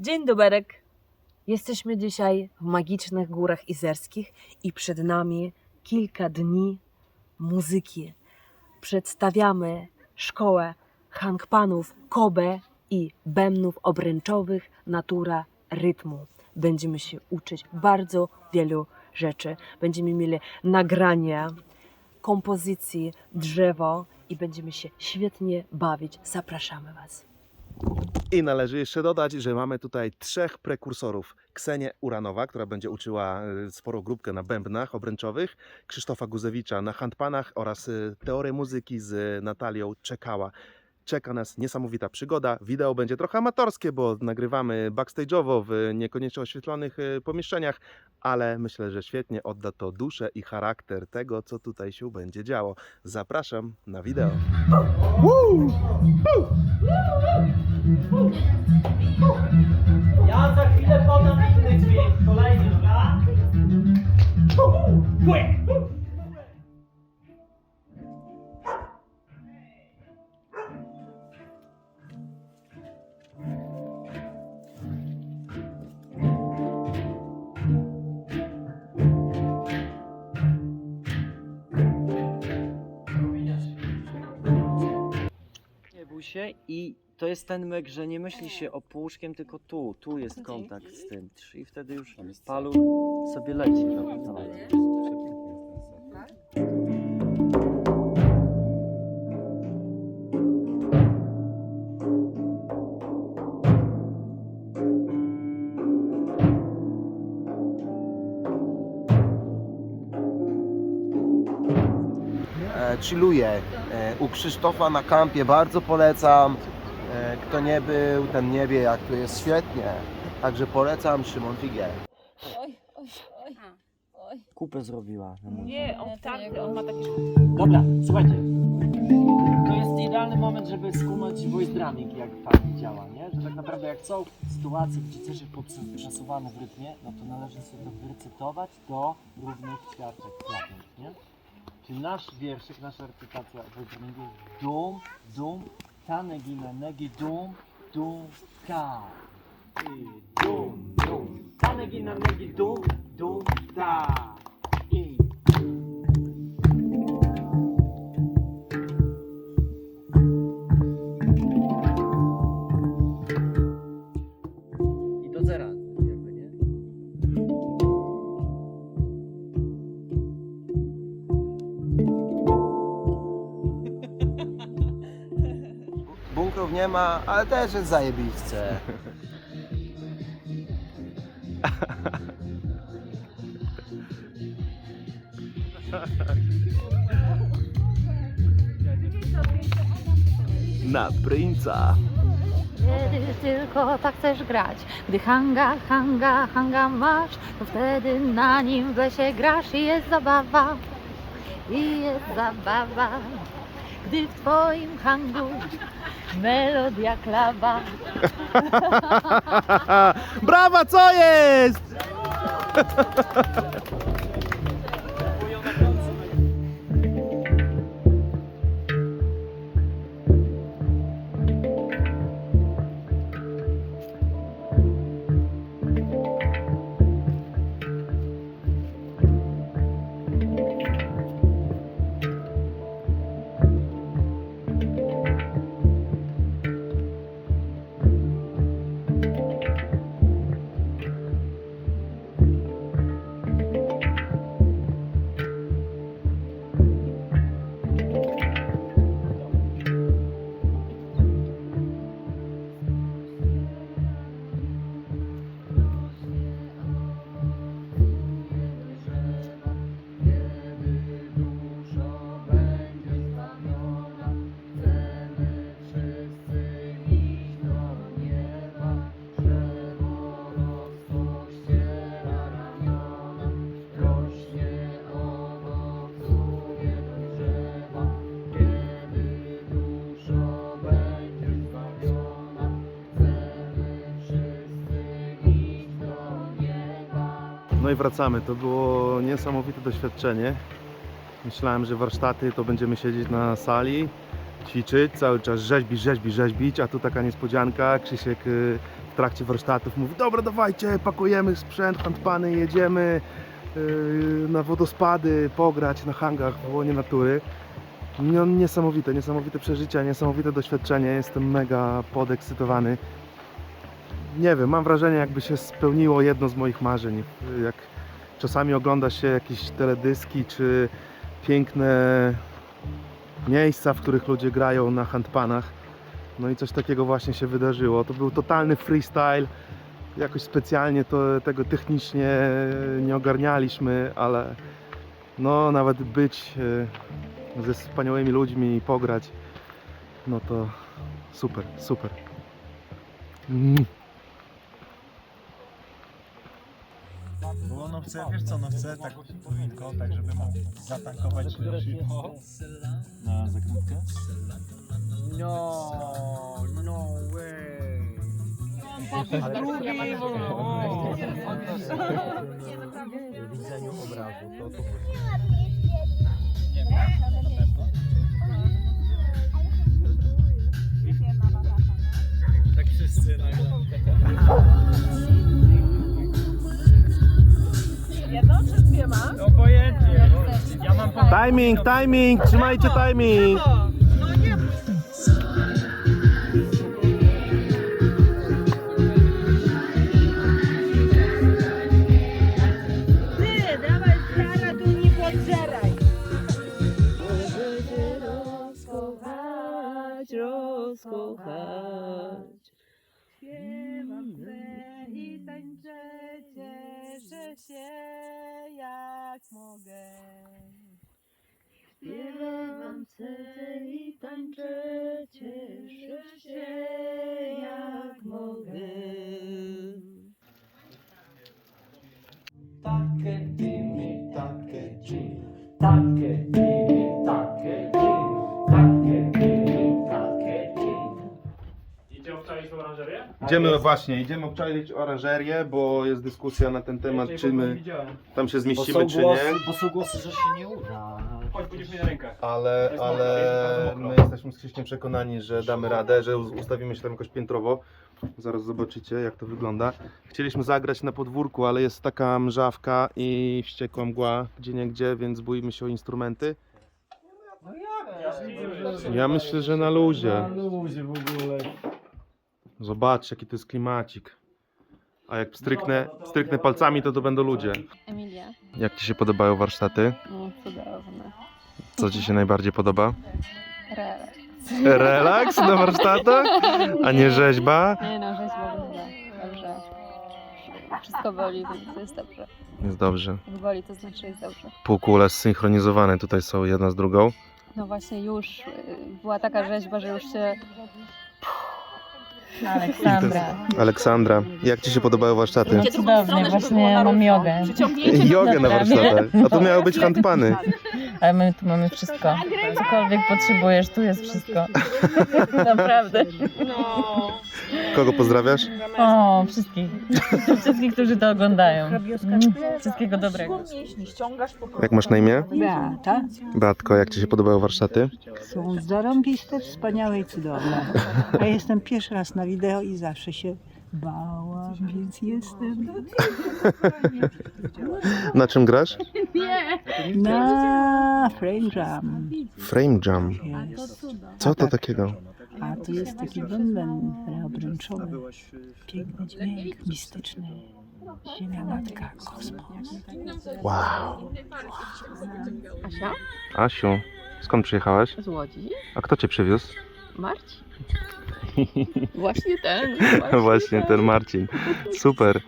Dzień doberek. Jesteśmy dzisiaj w magicznych górach izerskich i przed nami kilka dni muzyki. Przedstawiamy szkołę hangpanów Kobe i bębnów obręczowych Natura Rytmu. Będziemy się uczyć bardzo wielu rzeczy. Będziemy mieli nagrania, kompozycji, drzewo i będziemy się świetnie bawić. Zapraszamy Was. I należy jeszcze dodać, że mamy tutaj trzech prekursorów. Ksenię Uranowa, która będzie uczyła y, sporą grupkę na bębnach obręczowych, Krzysztofa Guzewicza na handpanach oraz y, teorię muzyki z Natalią Czekała. Czeka nas niesamowita przygoda. Wideo będzie trochę amatorskie, bo nagrywamy backstage'owo w niekoniecznie oświetlonych y, pomieszczeniach, ale myślę, że świetnie odda to duszę i charakter tego, co tutaj się będzie działo. Zapraszam na wideo. Ja za chwilę podam inny dźwięk, kolejny, dobra? Się i to jest ten myk, że nie myśli się opuszkiem, tylko tu, tu jest kontakt z tym. I wtedy już palu sobie leci. Dobra, dawaj. Chilluję. E, u Krzysztofa na kampie bardzo polecam. E, kto nie był, ten nie wie jak tu jest świetnie. Także polecam Szymon Figiel. Oj, oj, oj, oj. Kupę zrobiła. Nie, on tak, on ma takie Dobra, słuchajcie. To jest idealny moment, żeby skumać voice drumming, jak fajnie działa, nie? Że tak naprawdę jak są sytuacje, gdzie coś jest przesuwane w rytmie, no to należy sobie to wyrecytować do równych ćwiartek nie? Czyli nasz wierszyk, nasza recytacja drummingu jest dum, dum, ta negina negi dum, dum, ka. I dum, dum, ta negina negi dum, dum, ta. Ma, ale też jest zajebiście. Na Princa. Kiedy tylko tak chcesz grać, gdy hanga, hanga, hanga masz, to wtedy na nim w lesie grasz i jest zabawa, i jest zabawa. Gdy w twoim hangu melodia klawa, Brawa, co jest? I wracamy. To było niesamowite doświadczenie. Myślałem, że warsztaty to będziemy siedzieć na sali, ćwiczyć, cały czas rzeźbić, rzeźbić, rzeźbić, a tu taka niespodzianka, Krzysiek y, w trakcie warsztatów mówi, dobra dawajcie, pakujemy sprzęt, handpany, jedziemy y, na wodospady, pograć na hangach w łonie natury. No, niesamowite, niesamowite przeżycia, niesamowite doświadczenie, jestem mega podekscytowany. Nie wiem, mam wrażenie jakby się spełniło jedno z moich marzeń, jak czasami ogląda się jakieś teledyski czy piękne miejsca, w których ludzie grają na handpanach. No i coś takiego właśnie się wydarzyło. To był totalny freestyle. Jakoś specjalnie to, tego technicznie nie ogarnialiśmy, ale no nawet być e, ze wspaniałymi ludźmi i pograć, no to super, super. Mm. Bo ono chce, wiesz co ono chce, tak powinno, tak żeby mógł zatankować szybko. Na zakrętkę? No, no way. W widzeniu obrazu to, to Tak Timing, timing, trzymajcie timing! Ty, dawaj stara, tu nie podżeraj. Rozkochać, rozkochać. Śpiewam chcę i tańczę, cieszę się jak mogę. Śpiewam i tańczę, cieszę się jak mogę. Takie dymy, takie dżiny, takie dymy, takie dżiny, takie dymy, takie dżiny. Idzie obczaić oranżerię? Idziemy właśnie, idziemy obczaić oranżerię, bo jest dyskusja na ten temat, czy my tam się zmieścimy, czy nie. bo są głosy, że się nie uda. Na rękę. Ale, jest mokro, ale bardzo my mokro. jesteśmy z Krzyśkiem przekonani, że damy radę, że us- ustawimy się tam jakoś piętrowo. Zaraz zobaczycie, jak to wygląda. Chcieliśmy zagrać na podwórku, ale jest taka mrzawka i wściekła mgła gdzie nie gdzie, więc boimy się o instrumenty. Ja myślę, że na luzie. luzie w ogóle. Zobacz, jaki to jest klimacik. A jak stryknę, stryknę palcami, to to będą ludzie. Emilia, Jak Ci się podobają warsztaty? no cudowne. Co Ci się najbardziej podoba? Relaks. Relaks na warsztatach? A nie rzeźba? Nie no, rzeźba wygląda. Dobrze. Wszystko boli, więc jest dobrze. Jest dobrze. Jak boli, to znaczy jest dobrze. Półkule zsynchronizowane tutaj są jedna z drugą. No właśnie już y, była taka rzeźba, że już się... Aleksandra. Aleksandra, jak Ci się podobają warsztaty? Cudownie, właśnie mam jogę. Jogę na warsztatach. A to miały być handpany. Ale my tu mamy wszystko. Cokolwiek potrzebujesz, tu jest wszystko. Naprawdę. Kogo pozdrawiasz? O, wszystkich. Wszystkich, którzy to oglądają. Mm, Wszystkiego dobrego. Jak masz na imię? Beata. Beatko, jak Ci się podobają warsztaty? Są zarąbiste, wspaniałe i cudowne. A jestem pierwszy raz na wideo i zawsze się bałam, więc jestem Na czym grasz? na frame jam. Frame jam. Jest. Co to takiego? A tu jest taki bęben reobręczony. Piękny dźwięk, mistyczny. Ziemia matka, kosmos. Wow. Asia? Asiu, skąd przyjechałaś? Z Łodzi? A kto Cię przywiózł? Marcin? Właśnie ten. Właśnie ten Marcin. Super.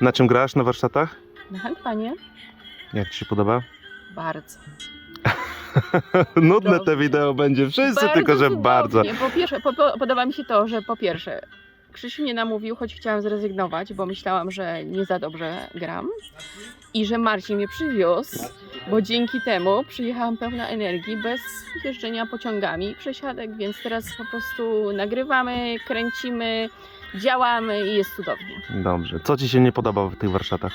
Na czym grasz na warsztatach? Na handpanie? Jak Ci się podoba? Bardzo. Nudne te wideo będzie, wszyscy tylko, że cudownie. bardzo. Po pierwsze, po, po, podoba mi się to, że po pierwsze Krzysiu mnie namówił, choć chciałam zrezygnować, bo myślałam, że nie za dobrze gram. I że Marcin mnie przywiózł, bo dzięki temu przyjechałam pełna energii, bez jeżdżenia pociągami, przesiadek, więc teraz po prostu nagrywamy, kręcimy, działamy i jest cudownie. Dobrze. Co Ci się nie podoba w tych warsztatach?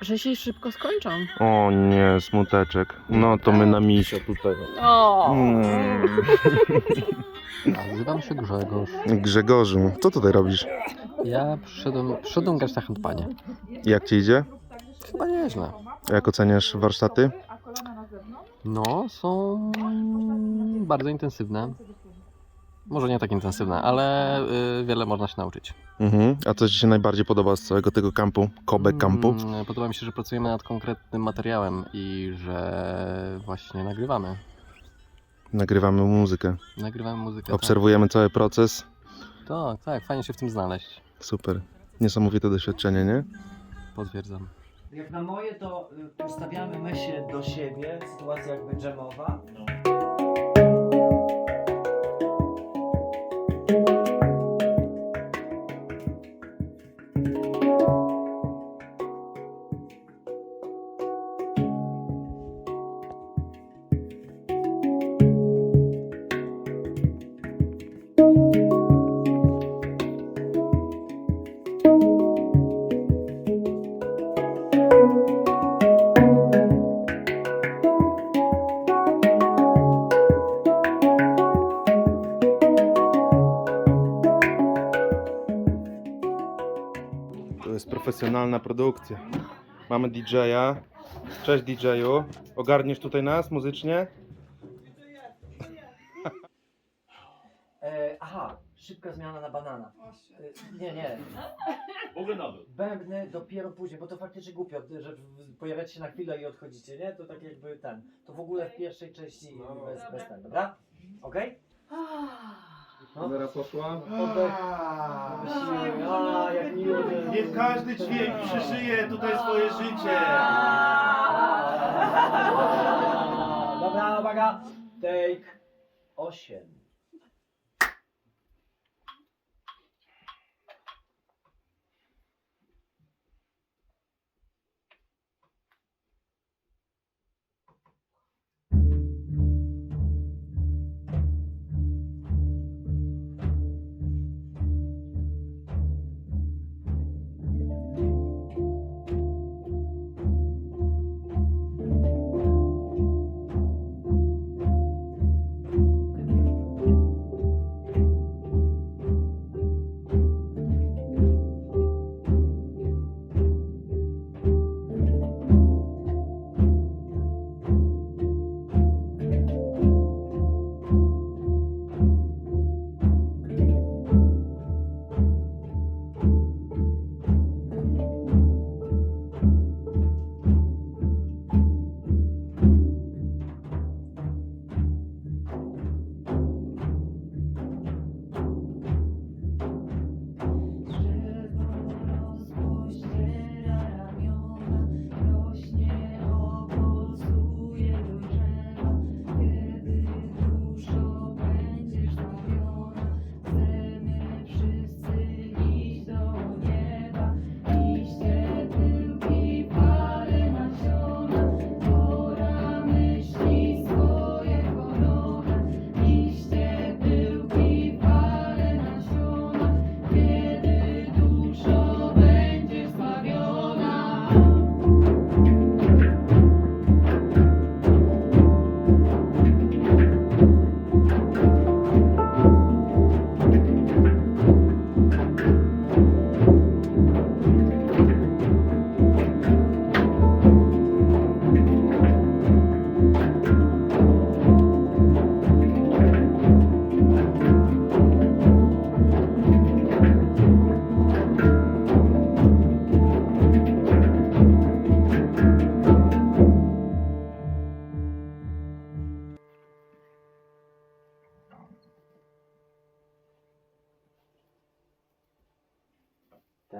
Że się szybko skończą. O nie, smuteczek. No to my na misio tutaj. O! Mm. Nazywam się Grzegorz. Grzegorzu, co tutaj robisz? Ja przyszedłem, przyszedłem grać na handpanie. Jak ci idzie? Chyba nieźle. Jak oceniasz warsztaty? No, są bardzo intensywne. Może nie tak intensywne, ale y, wiele można się nauczyć. Mhm. A co ci się najbardziej podoba z całego tego kampu? Kobe kampu? Mm, Podoba mi się, że pracujemy nad konkretnym materiałem i że właśnie nagrywamy. Nagrywamy muzykę. Nagrywamy muzykę. Obserwujemy cały proces. Tak, tak, tak, fajnie się w tym znaleźć. Super. Niesamowite doświadczenie, nie? Potwierdzam. Jak na moje, to y, ustawiamy my się do siebie, sytuacja jakby dżemowa. To profesjonalna produkcja. Mamy DJ-a. Cześć DJ-u. Ogarniesz tutaj nas muzycznie? E, aha, szybka zmiana na banana. E, nie, nie. Bębny dopiero później, bo to faktycznie głupio, że w- pojawiacie się na chwilę i odchodzicie, nie? To tak jakby ten. To w ogóle w pierwszej części bez, bez ten, dobra? Okej? No. Zaraz poszła. Oddech. A, jak miło. że- Niech każdy dźwięk przeżyje tutaj swoje życie. Dobra, uwaga. Take 8.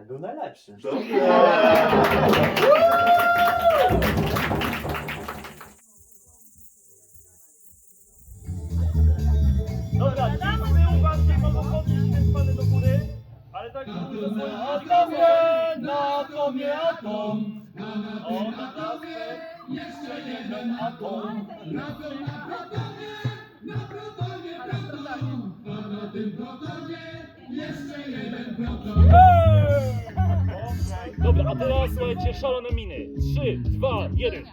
Ten był najlepszy. Dobra, ci z tyłu bardziej mogą podnieść ten spany do góry, ale tak Atomie, na atomie atom. O, na trawę, jeszcze jeden atom. Hej! Okej, dobra. Dobra, a teraz słuchajcie, szalone miny. 3, 2, 1.